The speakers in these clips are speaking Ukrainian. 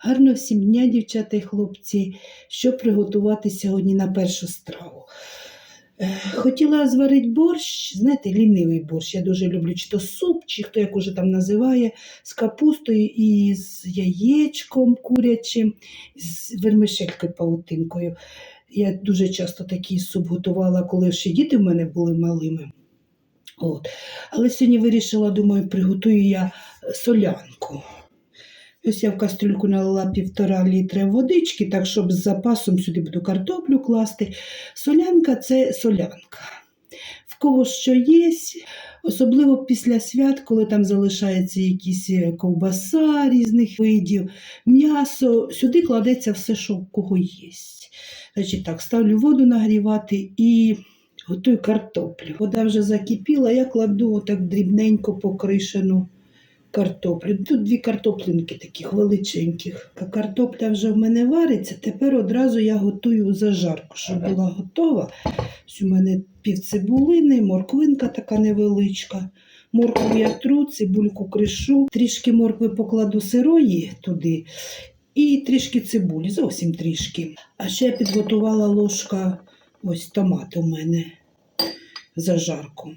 Гарно всім дня, дівчата і хлопці, що приготувати сьогодні на першу страву. Е, Хотіла зварити борщ, знаєте, лінивий борщ. Я дуже люблю чи то суп, чи хто як уже там називає, з капустою і з яєчком курячим, з вермишелькою паутинкою. Я дуже часто такий суп готувала, коли ще діти в мене були малими. От. Але сьогодні вирішила, думаю, приготую я солянку. Ось я в кастрюльку налила півтора літра водички, так щоб з запасом сюди буду картоплю класти. Солянка це солянка. В кого що є, особливо після свят, коли там залишається якісь е, ковбаса різних видів, м'ясо, сюди кладеться все, що в кого є. Значить так, ставлю воду нагрівати і готую картоплю. Вода вже закипіла, я кладу отак дрібненько покришену картоплю. Тут дві картоплинки таких величеньких. Картопля вже в мене вариться. Тепер одразу я готую зажарку, щоб була готова. Ось у мене пів цибулини, морквинка така невеличка. Моркву я тру, цибульку кришу, трішки моркви покладу сирої туди і трішки цибулі, зовсім трішки. А ще я підготувала ложка ось томат у мене зажарку.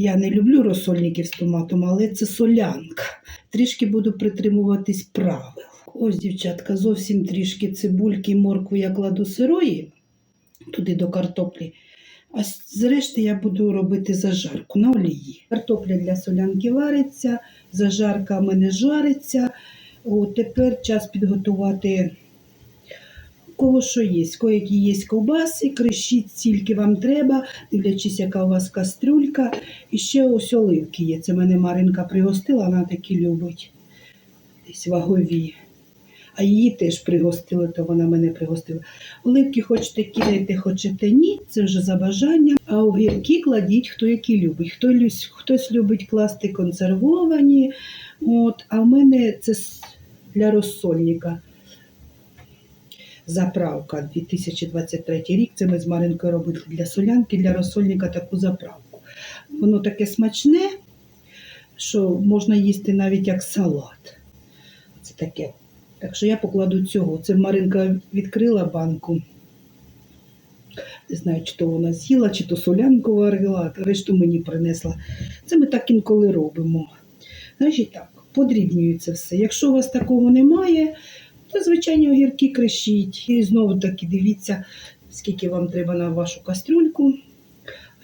Я не люблю розсольників з томатом, але це солянка. Трішки буду притримуватись правил. Ось, дівчатка, зовсім трішки цибульки моркву я кладу сирої туди до картоплі. А зрешти я буду робити зажарку на олії. Картопля для солянки вариться, зажарка в мене жариться. О, тепер час підготувати кого що є. Коякі є ковбаси, кришіть стільки вам треба, дивлячись, яка у вас кастрюлька. І ще ось оливки є. Це мене Маринка пригостила, вона такі любить. Десь вагові. А її теж пригостили, то вона мене пригостила. Оливки хочете кидайте, хочете ні, це вже за бажанням. А огірки кладіть, хто які любить. Хто, хтось любить класти консервовані. От, а в мене це для розсольника. Заправка 2023 рік. Це ми з Маринкою робили для солянки, для розсольника таку заправку. Воно таке смачне, що можна їсти навіть як салат. Це таке. Так що я покладу цього. Це Маринка відкрила банку. Не знаю, чи то вона з'їла, чи то солянку варила, решту мені принесла. Це ми так інколи робимо. Значить так, подрібнюю це все. Якщо у вас такого немає, то звичайні огірки кришіть. І знову таки дивіться, скільки вам треба на вашу кастрюльку.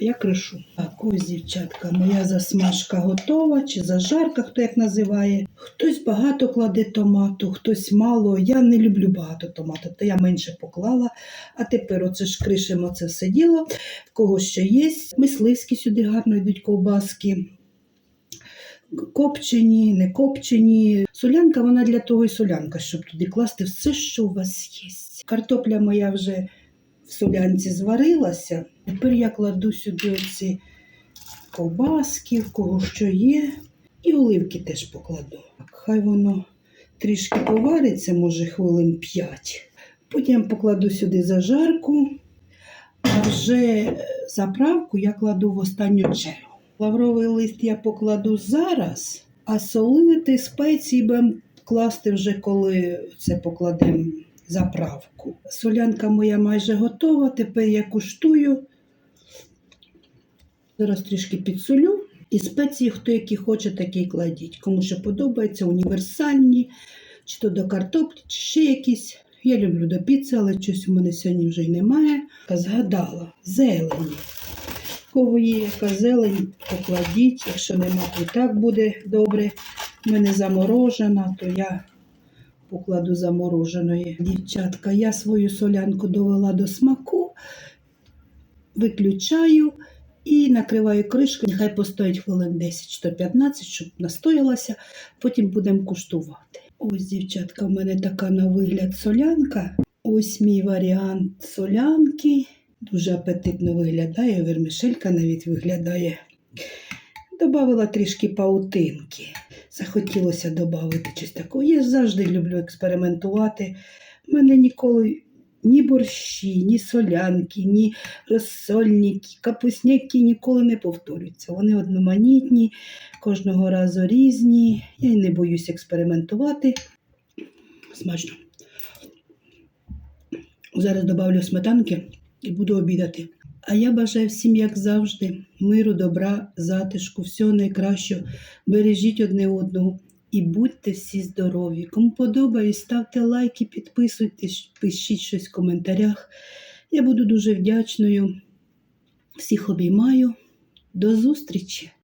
А я кришу. Так, ось, дівчатка, моя засмажка готова, чи зажарка, хто як називає. Хтось багато кладе томату, хтось мало. Я не люблю багато томату, то я менше поклала. А тепер оце ж кришимо це все діло. В кого що є. Мисливські сюди гарно йдуть ковбаски. Копчені, не копчені. Солянка вона для того і солянка, щоб туди класти все, що у вас є. Картопля моя вже в солянці зварилася. Тепер я кладу сюди оці ковбаски, в кого що є. І оливки теж покладу. Хай воно трішки повариться, може хвилин 5. Потім покладу сюди зажарку, а вже заправку я кладу в останню чергу. Лавровий лист я покладу зараз, а солити спеції будемо класти вже коли це покладемо заправку. Солянка моя майже готова, тепер я куштую. Зараз трішки підсолю. І спеції, хто які хоче, такі кладіть. Кому що подобається, універсальні, чи то до картоплі, чи ще якісь. Я люблю до піци, але щось у мене сьогодні вже й немає. Згадала, зелені. Кого зелень, покладіть. Якщо нема, то так буде добре. У мене заморожена, то я покладу замороженої. Дівчатка, я свою солянку довела до смаку, виключаю і накриваю кришкою. Нехай постоїть хвилин 10-15, щоб настоялася, потім будемо куштувати. Ось, дівчатка, в мене така на вигляд солянка. Ось мій варіант солянки. Дуже апетитно виглядає, вермишелька навіть виглядає. Добавила трішки паутинки. Захотілося додати щось такого. Я завжди люблю експериментувати. У мене ніколи ні борщі, ні солянки, ні розсольники, капусняки ніколи не повторюються. Вони одноманітні, кожного разу різні. Я й не боюсь експериментувати. Смачно. Зараз добавлю сметанки і буду обідати. А я бажаю всім, як завжди, миру, добра, затишку, всього найкращого. Бережіть одне одного і будьте всі здорові. Кому подобається, ставте лайки, підписуйтесь, пишіть щось в коментарях. Я буду дуже вдячною. Всіх обіймаю. До зустрічі!